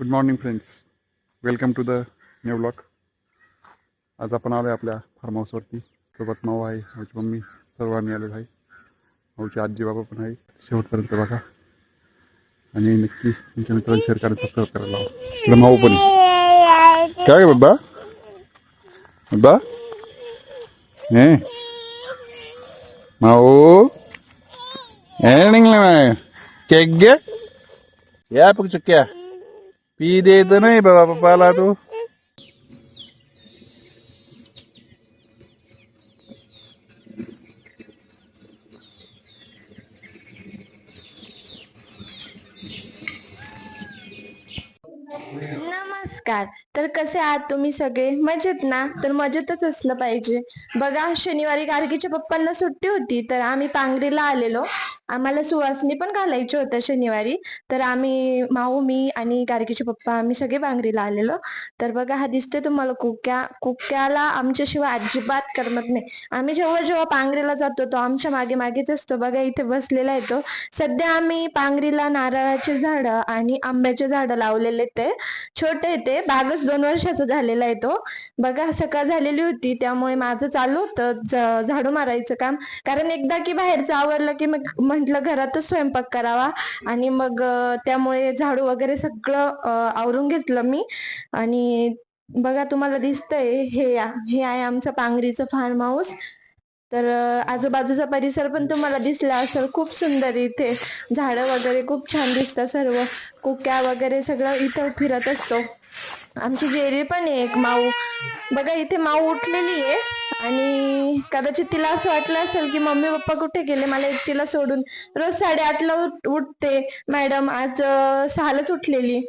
Good morning friends welcome to the new vlog आज आपण आलो आहे आपल्या फार्म हाऊसवरती सोबत माऊ आहे माऊची मम्मी सर्व आम्ही आलेलो आहे. माऊची आजी बाबा पण आहे. शेवटपर्यंत बघा. आणि नक्की तुमच्या मित्रांनी शेअर करायला सबस्क्राईब करायला लावा. तुला माऊ पण काय बाबा? बाबा? हे माऊ? हे निघलं केक घे. या पक्ष क्या पी देत नाही बाबा पप्पाला तू। नमस्कार तर कसे आहात तुम्ही सगळे? मजेत ना? तर मजेतच असलं पाहिजे. बघा शनिवारी गार्गीच्या पप्पांना सुट्टी होती तर आम्ही पांगरीला आलेलो. आम्हाला सुवासनी पण घालायचे होतं शनिवारी. तर आम्ही माऊ मी आणि गारकीचे पप्पा आम्ही सगळे बांगरीला आलेलो. तर बघा हा दिसतोय तुम्हाला कुक्या कुक्याला आमच्याशिवाय अजिबात करमत नाही. आम्ही जेव्हा जेव्हा पांगरीला जातो तो आमच्या मागे मागेच असतो. बघा इथे बसलेला येतो सध्या आम्ही पांगरीला नारळाचे झाड आणि आंब्याचे झाड लावलेले ते. छोटे ते. बागच दोन वर्षाचा झालेला आहे तो. बघा सकाळ झालेली होती. त्यामुळे माझं चालू होतं झाडू मारायचं काम. कारण एकदा की बाहेरचं आवरलं की मग म्हटलं घरातच स्वयंपाक करावा. आणि मग त्यामुळे झाडू वगैरे सगळं आवरून घेतलं मी. आणि बघा तुम्हाला दिसतंय हे हे आहे आमचं पांगरीचं फार्म हाऊस तर आजूबाजूचा परिसर पण तुम्हाला दिसला असेल खूप सुंदर इथे. झाडं वगैरे खूप छान दिसतात सर्व. कुक्या वगैरे सगळं इथं फिरत असतो. आमची जेरी पण आहे एक माऊ. बघा इथे माऊ उठलेली आहे. आणि कदाचित तिला असं वाटलं असेल की मम्मी पप्पा कुठे गेले? मला एकटीला सोडून. रोज साडेआठला उठते. मॅडम आज सहालाच उठलेली.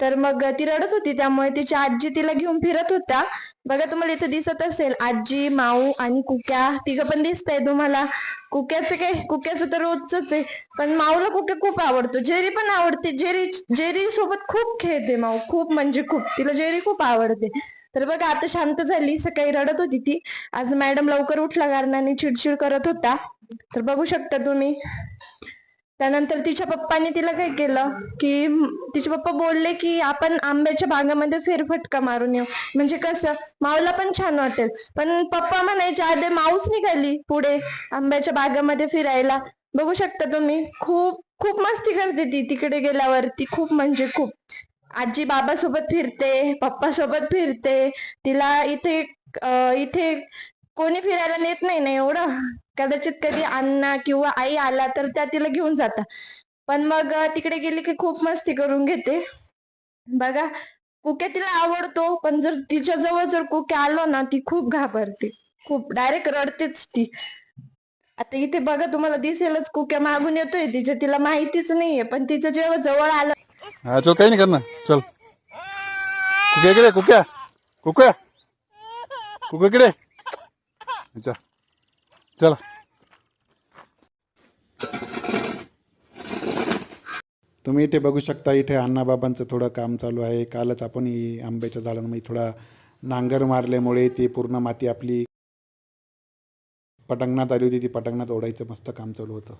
तर मग ती रडत होती. त्यामुळे तिची आजी तिला घेऊन फिरत होता बघा तुम्हाला इथे दिसत असेल आजी माऊ आणि कुक्या. तिघं पण दिसतंय तुम्हाला. कुक्याचं काय? कुक्याचं तर रोजच आहे. पण माऊला कुक्या खूप आवडतो. जेरी पण आवडते. जेरी जेरी सोबत खूप खेळते माऊ. खूप म्हणजे खूप. तिला जेरी खूप आवडते. तर बघा आता शांत झाली सकाळी रडत होती ती. आज मॅडम लवकर उठला कारणाने चिडचिड करत होता. तर बघू शकता तुम्ही. त्यानंतर तिच्या पप्पाने तिला काय केलं? की तिचे पप्पा बोलले की आपण आंब्याच्या बागामध्ये फेरफटका मारून येऊ. म्हणजे कसं? माऊला पण छान वाटेल. पण पप्पा म्हणायचे आधी माऊच निघाली पुढे आंब्याच्या बागामध्ये फिरायला. बघू शकता तुम्ही. खूप खूप मस्ती करते ती तिकडे गेल्यावरती. खूप म्हणजे खूप. आजी बाबा सोबत फिरते पप्पा सोबत फिरते. तिला इथे अं, इथे कोणी फिरायला नेत नाही ना एवढं. कदाचित कधी अण्णा किंवा आई आला तर त्या तिला घेऊन जातात. पण मग अं, तिकडे गेली की खूप मस्ती करून घेते. बघा कुक्या तिला आवडतो पण जर तिच्या जवळ जर कुक्या आलो ना ती खूप घाबरते. खूप डायरेक्ट रडतेच ती. आता इथे बघा तुम्हाला दिसेलच कुक्या मागून येतोय. तिच्या तिला माहितीच नाहीये पण तिच्या जेव्हा जवळ आलं हा चल काही नाही करणार. चल. कुक्या इकडे कुक्या कुक्या कुक्या इकडे. चल चला. तुम्ही इथे बघू शकता इथे अण्णाबाबांचं थोडं काम चालू आहे. कालच आपण ही आंब्याच्या झाडांमध्ये थोडा नांगर मारल्यामुळे ती पूर्ण माती आपली पटांगणात आली होती. ती पटांगणात ओढायचं मस्त काम चालू होतं.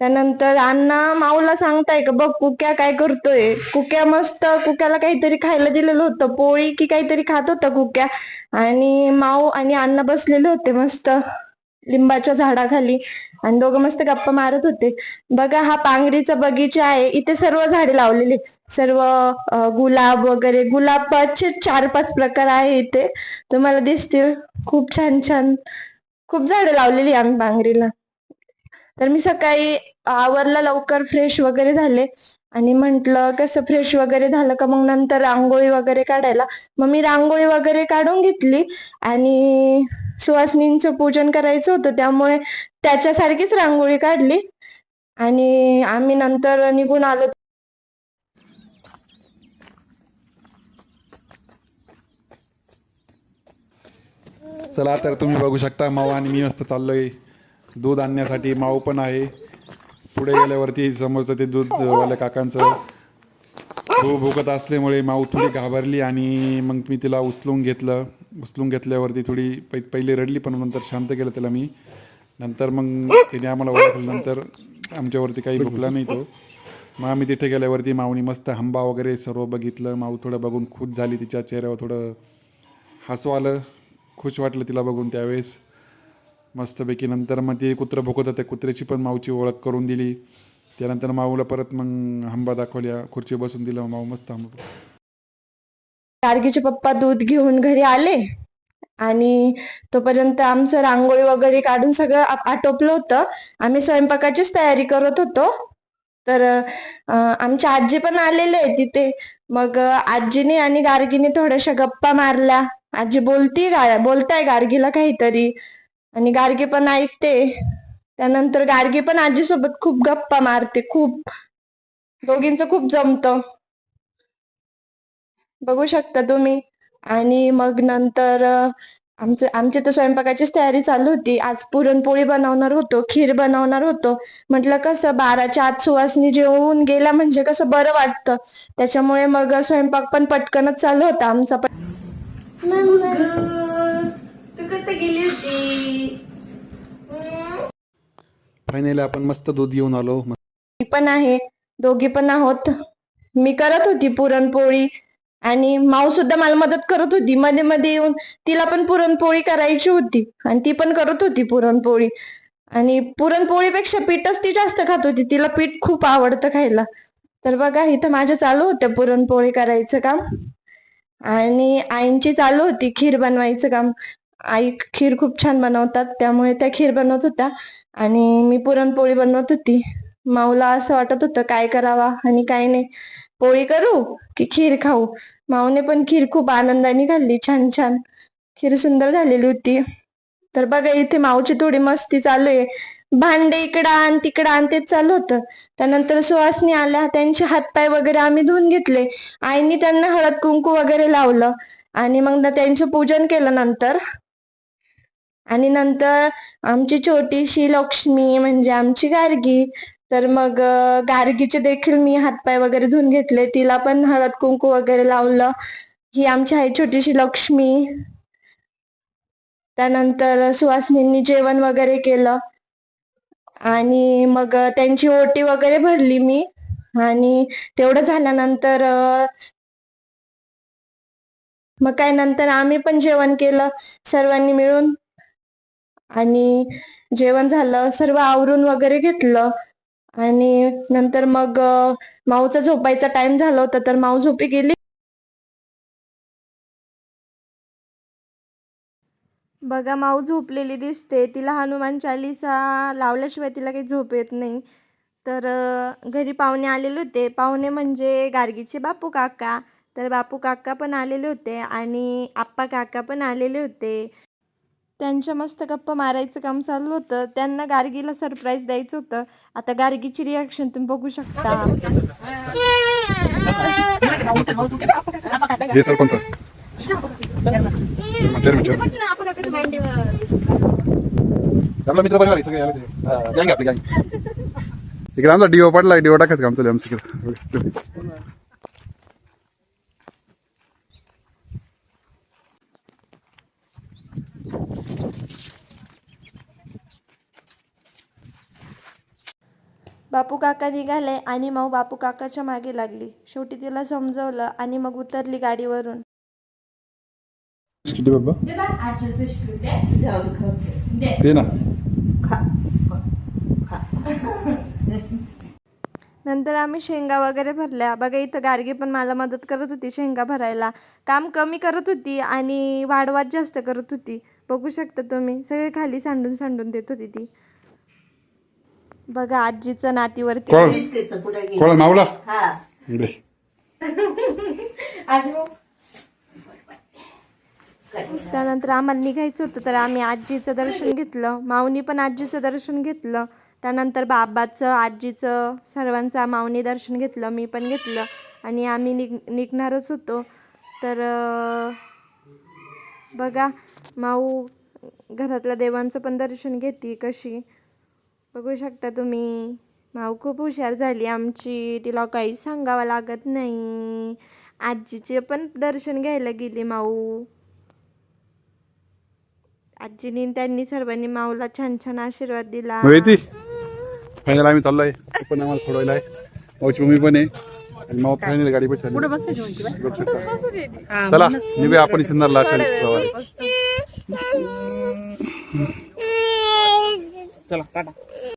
त्यानंतर अण्णा माऊला सांगताय का बघ कुक्या काय करतोय. कुक्या मस्त कुक्याला काहीतरी खायला दिलेलं होतं. पोळी की काहीतरी खात होता कुक्या. आणि माऊ आणि अण्णा बसलेले होते मस्त लिंबाच्या झाडाखाली. आणि दोघं मस्त गप्पा मारत होते. बघा हा पांगरीचा बगीचा आहे. इथे सर्व झाडे लावलेले. सर्व गुलाब वगैरे. गुलाबाचे चार पाच प्रकार आहे इथे. तुम्हाला दिसतील. खूप छान छान. खूप झाडे लावलेली आम्ही पांगरीला तर मी सकाळी आवरला लवकर फ्रेश वगैरे झाले. आणि म्हंटल कसं फ्रेश वगैरे झालं का? मग नंतर रांगोळी वगैरे काढायला. मग मी रांगोळी वगैरे काढून घेतली. आणि सुवासिनींचं पूजन करायचं होतं. त्यामुळे त्याच्यासारखीच रांगोळी काढली. आणि आम्ही नंतर निघून आलो. चला तर तुम्ही बघू शकता मावा आणि मी मस्त चाललोय. दूध आणण्यासाठी माऊ पण आहे. पुढे गेल्यावरती समोरचं ते दूधवाल्या काकांचं खूप भुकत असल्यामुळे माऊ थोडी घाबरली आणि मग मी तिला उचलून घेतलं. उचलून घेतल्यावरती थोडी पै पहिले रडली पण नंतर शांत केलं तिला मी. नंतर मग तिने आम्हाला ओळखलं. नंतर आमच्यावरती काही भुकला नाही तो. मग आम्ही तिथे गेल्यावरती माऊनी मस्त हंबा वगैरे सर्व बघितलं. माऊ थोडं बघून खुश झाली. तिच्या चेहऱ्यावर थोडं हसू आलं. खुश वाटलं तिला बघून त्यावेळेस. मस्तपैकी नंतर मग ते कुत्रं भुकत होते कुत्र्याची पण माऊची ओळख करून दिली. त्यानंतर माऊला परत मग हंबा दाखवल्या खुर्ची बसून दिलं माऊ मस्त हंबा. गार्गीचे पप्पा दूध घेऊन घरी आले आणि तोपर्यंत आमचं रांगोळी वगैरे काढून सगळं आटोपलं होतं. आम्ही स्वयंपाकाचीच तयारी करत होतो. तर आमच्या आजी पण आलेले आहे तिथे. मग आजीने आणि गार्गीने थोड्याशा गप्पा मारल्या. आजी बोलती गा बोलताय गार्गीला काहीतरी. आणि गार्गी पण ऐकते. त्यानंतर गार्गी पण आजीसोबत खूप गप्पा मारते खूप. दोघींच खूप जमत. बघू शकता तुम्ही. आणि मग नंतर आमचं आमची तर स्वयंपाकाचीच तयारी चालू होती. आज पुरणपोळी बनवणार होतो खीर बनवणार होतो. म्हटलं कसं बाराच्या आत सुवासनी जेवून गेला म्हणजे कसं बरं वाटतं. त्याच्यामुळे मग स्वयंपाक पण पटकनच चालू होता आमचा पण. गेली होती. फायनली आपण मस्त दूध घेऊन आलो. मी पण आहे. दोघी पण आहोत. मी करत होती पुरणपोळी आणि माऊ सुद्धा मला मदत करत होती. मध्ये मध्ये येऊन तिला पण पुरणपोळी करायची होती आणि ती पण करत होती पुरणपोळी. आणि पुरणपोळीपेक्षा पीठच ती जास्त खात होती. तिला पीठ खूप आवडतं खायला. तर बघा इथं माझ्या चालू होत्या पुरणपोळी करायचं काम. आणि आईंची चालू होती खीर बनवायचं काम. आई खीर खूप छान बनवतात त्यामुळे त्या खीर बनवत होत्या. आणि मी पुरणपोळी बनवत होती. माऊला असं वाटत होतं काय करावा? आणि काय नाही. पोळी करू की खीर खाऊ? माऊने पण खीर खूप आनंदाने खाल्ली छान छान. खीर सुंदर झालेली होती. तर बघा इथे माऊची थोडी मस्ती चालू आहे. भांडे इकडं आण तिकडं आण तेच चालू होतं. त्यानंतर सुवासनी आल्या त्यांचे हातपाय वगैरे आम्ही धुवून घेतले. आईनी त्यांना हळद कुंकू वगैरे लावलं. आणि मग ना त्यांचं पूजन केलं नंतर. आणि नंतर आमची छोटीशी लक्ष्मी म्हणजे आमची गार्गी तर मग गार्गीचे देखील मी हातपाय वगैरे धुवून घेतले. तिला पण हळद कुंकू वगैरे लावलं. ही आमची आहे छोटीशी लक्ष्मी. त्यानंतर सुहासनींनी जेवण वगैरे केलं. आणि मग त्यांची ओटी वगैरे भरली मी. आणि तेवढं झाल्यानंतर मग काय नंतर आम्ही पण जेवण केलं सर्वांनी मिळून. आणि जेवण झालं सर्व आवरून वगैरे घेतलं. आणि नंतर मग माऊचा झोपायचा टाइम झाला होता तर माऊ झोपी गेली. बघा माऊ झोपलेली दिसते. तिला हनुमान चालीसा लावल्याशिवाय तिला काही झोप येत नाही. तर घरी पाहुणे आलेले होते. पाहुणे म्हणजे गार्गीचे बापू काका. तर बापू काका पण आलेले होते आणि आप्पा काका पण आलेले होते. त्यांच्या मस्त गप्पा मारायचं काम चालू होतं. त्यांना गार्गीला सरप्राईज द्यायचं होतं. आता गार्गीची रिॲक्शन तुम्ही बघू शकता. सरपंच मित्र परिवार सगळे गँग आपली गँग. इकडे आमचा डिओ पडला डिओ टाकायचं काम चालू आमचं बापू काका निघाले आणि मग बापू काकाच्या मागे लागली. शेवटी तिला समजवलं आणि मग उतरली गाडीवरून. किती बाबा? दे बा आजच्या बिस्किट दे. दे दे. ना. नंतर आम्ही शेंगा वगैरे भरल्या. बघा इथं गार्गी पण मला मदत करत होती शेंगा भरायला. काम कमी करत होती आणि वाढवात जास्त करत होती. बघू शकता तुम्ही. सगळे खाली सांडून सांडून देत होती ती. बघा आजीचं नातीवरती कोण? कोण मावला दे. त्यानंतर आम्हाला निघायचं होतं तर आम्ही आजीचं दर्शन घेतलं. माऊनी पण आजीचं दर्शन घेतलं. त्यानंतर बाबाचं आजीचं सर्वांचं माऊनी दर्शन घेतलं मी पण घेतलं. आणि आम्ही निघ निघणारच होतो. तर अं, बघा माऊ घरातल्या देवांचं पण दर्शन घेते कशी. बघू शकता तुम्ही. माऊ खूप हुशार झाली आमची. तिला काहीच सांगावं लागत नाही. आजीचे पण दर्शन घ्यायला गेली माऊ. आजीने त्यांनी सर्वांनी माऊला छान छान आशीर्वाद दिला. येते फायनल आम्ही चाललोय. तू पण आम्हाला सोडवायला आहे. माऊची मम्मी पण आहे. आणि माऊ फायनल गाडी बघू शकता. चला निघूया आपण सिन्नरला शाळेत प्रवास.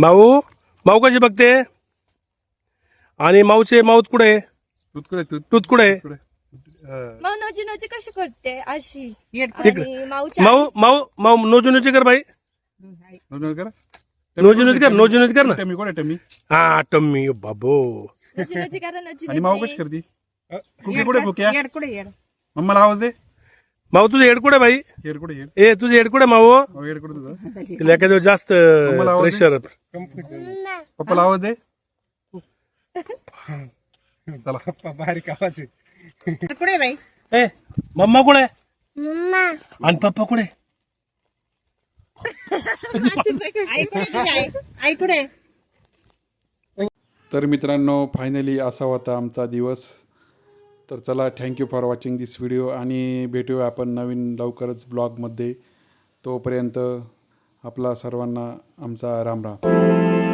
माऊ माऊ कशी बघते? आणि माऊचे माऊत कुठे? दूध कुठे दूध टूत कुठे? कुठे? मग नोची नोची कशी करते? अशी इकडे. माऊच्या माऊ माऊ माऊ नोजी नोजी कर बाई. नोजी नोजी कर. नोजी नोजी कर ना. टमी कोण टमी हा टम्मी बाबो. नोची नोची करा नोची आणि माऊ कशी करते? कुठे मम्माला आवाज दे. माऊ तुझं हेड कुठे हेर ए तुझं हेड कुठे माऊ तुझं? तिला एखाद्या जास्त मला आवाज प्रेशर पप्पाला आवाज दे. चला. कुठे बाई? ए मम्मा कुठे आणि पप्पा कुठे? आई कुठे तुझी आई? आई कुठे तर मित्रांनो फायनली असा होता आमचा दिवस. तर चला thank you for watching this video आणि भेटूया आपण नवीन लवकरच ब्लॉगमध्ये तोपर्यंत आपला सर्वांना आमचा राम राम.